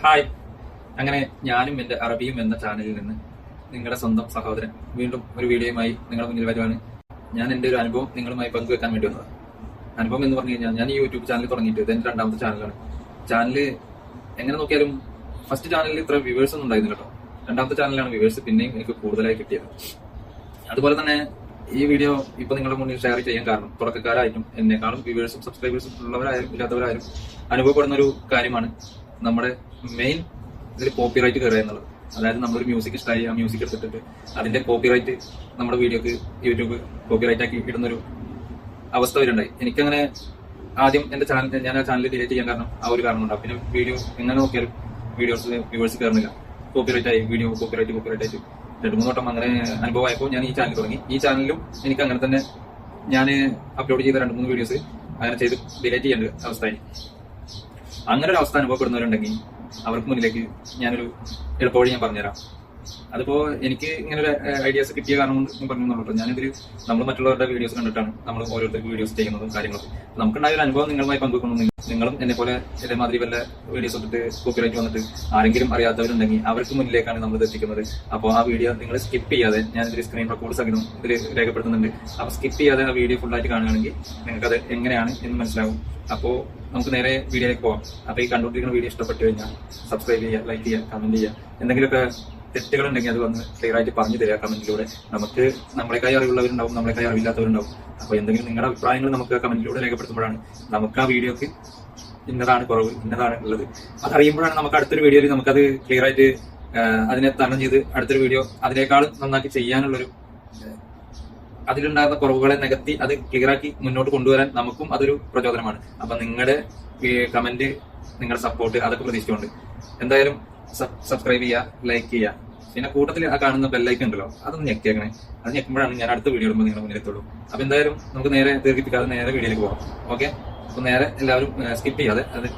Hi. അങ്ങനെ ഞാനും എന്റെ അറബിയും എന്ന ചാനലിൽ നിന്ന് നിങ്ങളുടെ സ്വന്തം സഹോദരൻ വീണ്ടും ഒരു വീഡിയോയുമായി നിങ്ങളുടെ മുന്നിൽ വരുവാണ്. ഞാൻ എന്റെ ഒരു അനുഭവം നിങ്ങളുമായി പങ്കുവെക്കാൻ വേണ്ടി വന്നത്. അനുഭവം എന്ന് പറഞ്ഞു കഴിഞ്ഞാൽ ഞാൻ ഈ യൂട്യൂബ് ചാനൽ തുടങ്ങിയിട്ട് ഇത് എന്റെ രണ്ടാമത്തെ ചാനലാണ് ചാനൽ എങ്ങനെ നോക്കിയാലും ഫസ്റ്റ് ചാനലിൽ ഇത്ര വ്യൂവേഴ്സ് ഒന്നും ഉണ്ടായിരുന്നില്ല കേട്ടോ. രണ്ടാമത്തെ ചാനലിലാണ് വ്യൂവേഴ്സ് പിന്നെയും എനിക്ക് കൂടുതലായി കിട്ടിയത്. അതുപോലെ തന്നെ ഈ വീഡിയോ ഇപ്പൊ നിങ്ങളുടെ മുന്നിൽ ഷെയർ ചെയ്യാൻ കാരണം തുടക്കക്കാരായിട്ടും എന്നെക്കാളും വ്യൂവേഴ്സും സബ്സ്ക്രൈബേഴ്സും ഉള്ളവരായാലും ഇല്ലാത്തവരായാലും അനുഭവപ്പെടുന്ന ഒരു കാര്യമാണ്. നമ്മുടെ മെയിൻ ഇതിൽ കോപ്പിറൈറ്റ് കയറുക എന്നുള്ളത്. അതായത് നമ്മളൊരു മ്യൂസിക് ഇഷ്ടമായി ആ മ്യൂസിക് എടുത്തിട്ട് അതിന്റെ കോപ്പിറൈറ്റ് നമ്മുടെ വീഡിയോക്ക് യൂട്യൂബ് കോപ്പിറൈറ്റ് ആക്കി ഇടുന്നൊരു അവസ്ഥ വരുണ്ടായി എനിക്കങ്ങനെ ആദ്യം എന്റെ ചാനൽ ഞാൻ ആ ചാനൽ ഡിലീറ്റ് ചെയ്യാൻ കാരണം ആ ഒരു കാരണം ഉണ്ടാവും പിന്നെ വീഡിയോ എങ്ങനെ നോക്കിയാലും വീഡിയോസ് വ്യൂവേഴ്സ് കയറുന്നില്ല കോപ്പിറൈറ്റ് ആയി വീഡിയോ കോപ്പിറൈറ്റ് കോപ്പിറൈറ്റ് ആയിട്ട്. രണ്ട് മൂന്ന് വട്ടം അങ്ങനെ അനുഭവമായപ്പോൾ ഞാൻ ഈ ചാനൽ തുടങ്ങി. ഈ ചാനലിലും എനിക്ക് അങ്ങനെ തന്നെ ഞാൻ അപ്ലോഡ് ചെയ്ത രണ്ട് മൂന്ന് വീഡിയോസ് അങ്ങനെ ചെയ്ത് ഡിലീറ്റ് ചെയ്യേണ്ട അവസ്ഥയായി. അങ്ങനെ ഒരു അവസ്ഥ അനുഭവപ്പെടുന്നവരുണ്ടെങ്കിൽ അവർക്ക് മുന്നിലേക്ക് ഞാനൊരു എളുപ്പവഴി ഞാൻ പറഞ്ഞുതരാം. അതിപ്പോ എനിക്ക് ഇങ്ങനെ ഒരു ഐഡിയാസ് കിട്ടിയ കാരണം കൊണ്ട് ഞാൻ പറഞ്ഞു കേട്ടോ ഞാനിതിൽ നമ്മൾ മറ്റുള്ളവരുടെ വീഡിയോസ് കണ്ടിട്ടാണ് നമ്മൾ ഓരോരുത്തർക്ക് വീഡിയോസ് ചെയ്യുന്നതും കാര്യങ്ങളും. നമുക്ക് നമുക്കുണ്ടായ ഒരു അനുഭവം നിങ്ങളുമായി പങ്കുവെക്കണം നിങ്ങളും എന്നെ പോലെ ഇതേമാതിരി വല്ല വീഡിയോസ് ഇട്ടിട്ട് കോപ്പിറൈറ്റ് വന്നിട്ട് ആരെങ്കിലും അറിയാത്തവരുണ്ടെങ്കിൽ അവർക്ക് മുന്നിലേക്കാണ് നമ്മൾ എത്തിക്കുന്നത്. അപ്പോൾ ആ വീഡിയോ നിങ്ങൾ സ്കിപ്പ് ചെയ്യാതെ ഞാൻ ഇതിൽ സ്ക്രീൻ റെക്കോർഡ് സഹിതം ഇതിൽ രേഖപ്പെടുത്തുന്നുണ്ട്. അപ്പോൾ സ്കിപ്പ് ചെയ്യാതെ ആ വീഡിയോ ഫുള്ളായിട്ട് കാണുകയാണെങ്കിൽ നിങ്ങൾക്ക് അത് എങ്ങനെയാണ് എന്ന് മനസ്സിലാവും. അപ്പോൾ നമുക്ക് നേരെ വീഡിയോയിലേക്ക് പോകാം അപ്പോൾ ഈ കണ്ടുകൊണ്ടിരിക്കുന്ന വീഡിയോ ഇഷ്ടപ്പെട്ടു കഴിഞ്ഞാൽ സബ്സ്ക്രൈബ് ചെയ്യുക ലൈക്ക് ചെയ്യുക കമന്റ് ചെയ്യുക എന്തെങ്കിലുമൊക്കെ തെറ്റുകൾ ഉണ്ടെങ്കിൽ അത് വന്ന് ക്ലിയർ ആയിട്ട് പറഞ്ഞു തരിക. കമന്റിലൂടെ നമുക്ക് നമ്മളെക്കായി അറിവുള്ളവരുണ്ടാവും നമ്മളെക്കായി അറിവില്ലാത്തവരുണ്ടാവും. അപ്പൊ എന്തെങ്കിലും നിങ്ങളുടെ അഭിപ്രായങ്ങൾ നമുക്ക് കമന്റിലൂടെ രേഖപ്പെടുത്തുമ്പോഴാണ് നമുക്ക് ആ വീഡിയോക്ക് ഇന്നതാണ് കുറവ് ഇന്നതാണ് ഉള്ളത്. അത് അറിയുമ്പോഴാണ് നമുക്ക് അടുത്തൊരു വീഡിയോയിൽ നമുക്കത് ക്ലിയർ ആയിട്ട് അതിനെ തരണം ചെയ്ത് അടുത്തൊരു വീഡിയോ അതിനേക്കാളും നന്നാക്കി ചെയ്യാനുള്ളൊരു അതിലുണ്ടാകുന്ന കുറവുകളെ നികത്തി അത് ക്ലിയറാക്കി മുന്നോട്ട് കൊണ്ടുവരാൻ നമുക്കും അതൊരു പ്രചോദനമാണ്. അപ്പൊ നിങ്ങളുടെ കമന്റ് നിങ്ങളുടെ സപ്പോർട്ട് അതൊക്കെ പ്രതീക്ഷിച്ചുകൊണ്ട്. എന്തായാലും സബ്സ്ക്രൈബ് ചെയ്യുക ലൈക്ക് ചെയ്യുക. പിന്നെ കൂട്ടത്തിൽ ആ കാണുന്ന ബെല്ലൈക്ക് ഉണ്ടല്ലോ അതൊന്ന് ഞെക്കിയേക്കണേ അത് ഞെക്കുമ്പോഴാണ് ഞാൻ അടുത്ത വീഡിയോ ഇടുമ്പോൾ നിങ്ങളുടെ മുന്നിലെത്തുള്ളൂ. അപ്പൊ എന്തായാലും നമുക്ക് നേരെ ദീർഘിപ്പിക്കാതെ നേരെ വീഡിയോയിലേക്ക് പോകാം ഓക്കെ അപ്പൊ നേരെ എല്ലാവരും സ്കിപ്പ് ചെയ്യാതെ അത്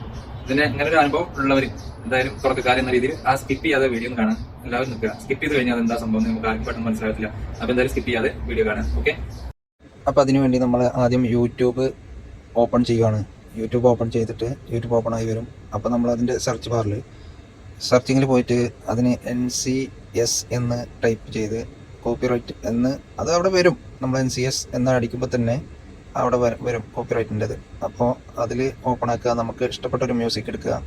ഇതിന് ഇങ്ങനെ ഒരു അനുഭവം ഉള്ളവർ എന്തായാലും തുടക്കക്കാരെന്ന എന്ന രീതിയിൽ ആ സ്കിപ്പ് ചെയ്യാതെ വീഡിയോ കാണാൻ എല്ലാവരും നിൽക്കുക. സ്കിപ്പ് ചെയ്ത് കഴിഞ്ഞാൽ എന്താ സംഭവം നമുക്ക് ആർക്കും പെട്ടെന്ന് മനസ്സിലാകത്തില്ല. അപ്പൊ എന്തായാലും സ്കിപ്പ് ചെയ്യാതെ വീഡിയോ കാണാം. ഓക്കെ അപ്പോൾ അതിനുവേണ്ടി നമ്മൾ ആദ്യം യൂട്യൂബ് ഓപ്പൺ ചെയ്യുകയാണ് യൂട്യൂബ് ഓപ്പൺ ചെയ്തിട്ട് യൂട്യൂബ് ഓപ്പൺ ആയി വരും. അപ്പോൾ നമ്മൾ അതിന്റെ സെർച്ച് ബാറിൽ സെർച്ചിങ്ങിൽ പോയിട്ട് അതിന് എൻ സി എസ് എന്ന് ടൈപ്പ് ചെയ്ത് കോപ്പിറൈറ്റ് എന്ന് അത് അവിടെ വരും. നമ്മൾ എൻ സി എസ് എന്ന് അടിക്കുമ്പോൾ തന്നെ അവിടെ വര- കോപ്പിറൈറ്റിന്റെത് അപ്പോൾ അതിൽ ഓപ്പൺ ആക്കുക നമുക്ക് ഇഷ്ടപ്പെട്ട ഒരു മ്യൂസിക് എടുക്കുക.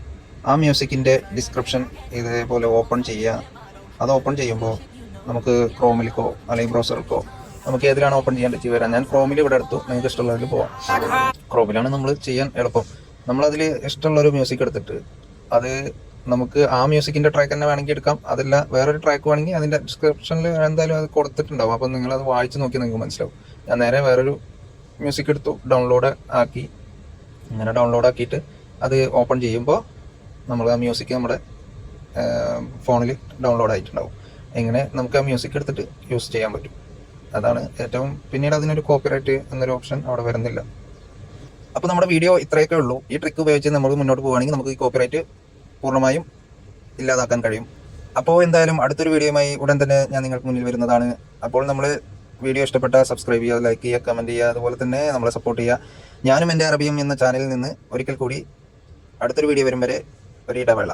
ആ മ്യൂസിക്കിന്റെ ഡിസ്ക്രിപ്ഷൻ ഇതേപോലെ ഓപ്പൺ ചെയ്യുക. അത് ഓപ്പൺ ചെയ്യുമ്പോൾ നമുക്ക് ക്രോമിലേക്കോ അല്ലെങ്കിൽ ബ്രൗസറിലേക്കോ നമുക്ക് ഏതിലാണ് ഓപ്പൺ ചെയ്യാൻ പറ്റി വരാം. ഞാൻ ക്രോമിൽ ഇവിടെ എടുത്തു നിങ്ങൾക്ക് ഇഷ്ടമുള്ളതിൽ പോവാം. ക്രോമിലാണ് നമ്മൾ ചെയ്യാൻ എളുപ്പം. നമ്മളതിൽ ഇഷ്ടമുള്ളൊരു മ്യൂസിക് എടുത്തിട്ട് അത് നമുക്ക് ആ മ്യൂസിക്കിന്റെ ട്രാക്ക് തന്നെ വേണമെങ്കിൽ എടുക്കാം. അതല്ല വേറൊരു ട്രാക്ക് വേണമെങ്കിൽ അതിന്റെ ഡിസ്ക്രിപ്ഷനിൽ എന്തായാലും അത് കൊടുത്തിട്ടുണ്ടാവും. അപ്പം നിങ്ങൾ അത് വായിച്ച് നോക്കി നിങ്ങൾക്ക് മനസ്സിലാവും. ഞാൻ നേരെ വേറൊരു മ്യൂസിക് എടുത്തു ഡൗൺലോഡ് ആക്കി. അങ്ങനെ ഡൗൺലോഡ് ആക്കിയിട്ട് അത് ഓപ്പൺ ചെയ്യുമ്പോൾ നമ്മൾ ആ മ്യൂസിക് നമ്മുടെ ഫോണിൽ ഡൗൺലോഡ് ആയിട്ടുണ്ടാവും. എങ്ങനെ നമുക്ക് ആ മ്യൂസിക് എടുത്തിട്ട് യൂസ് ചെയ്യാൻ പറ്റും. അതാണ് ഏറ്റവും പിന്നീട് അതിനൊരു കോപ്പിറൈറ്റ് എന്നൊരു ഓപ്ഷൻ അവിടെ വരുന്നില്ല. അപ്പോൾ നമ്മുടെ വീഡിയോ ഇത്രയൊക്കെ ഉള്ളൂ. ഈ ട്രിക്ക് ഉപയോഗിച്ച് നമ്മൾ മുന്നോട്ട് പോവുകയാണെങ്കിൽ നമുക്ക് ഈ കോപ്പിറൈറ്റ് പൂർണമായും ഇല്ലാതാക്കാൻ കഴിയും. അപ്പോൾ എന്തായാലും അടുത്തൊരു വീഡിയോയുമായി ഉടൻ തന്നെ ഞാൻ നിങ്ങൾക്ക് മുന്നിൽ വരുന്നതാണ്. അപ്പോൾ നമ്മൾ വീഡിയോ ഇഷ്ടപ്പെട്ടാൽ സബ്സ്ക്രൈബ് ചെയ്യുക ലൈക്ക് ചെയ്യുക കമന്റ് ചെയ്യുക അതുപോലെ തന്നെ നമ്മളെ സപ്പോർട്ട് ചെയ്യുക. ഞാനും എന്റെ അറബിയും എന്ന ചാനലിൽ നിന്ന് ഒരിക്കൽ കൂടി അടുത്തൊരു വീഡിയോ വരും വരെ ഒരു ഇടവേള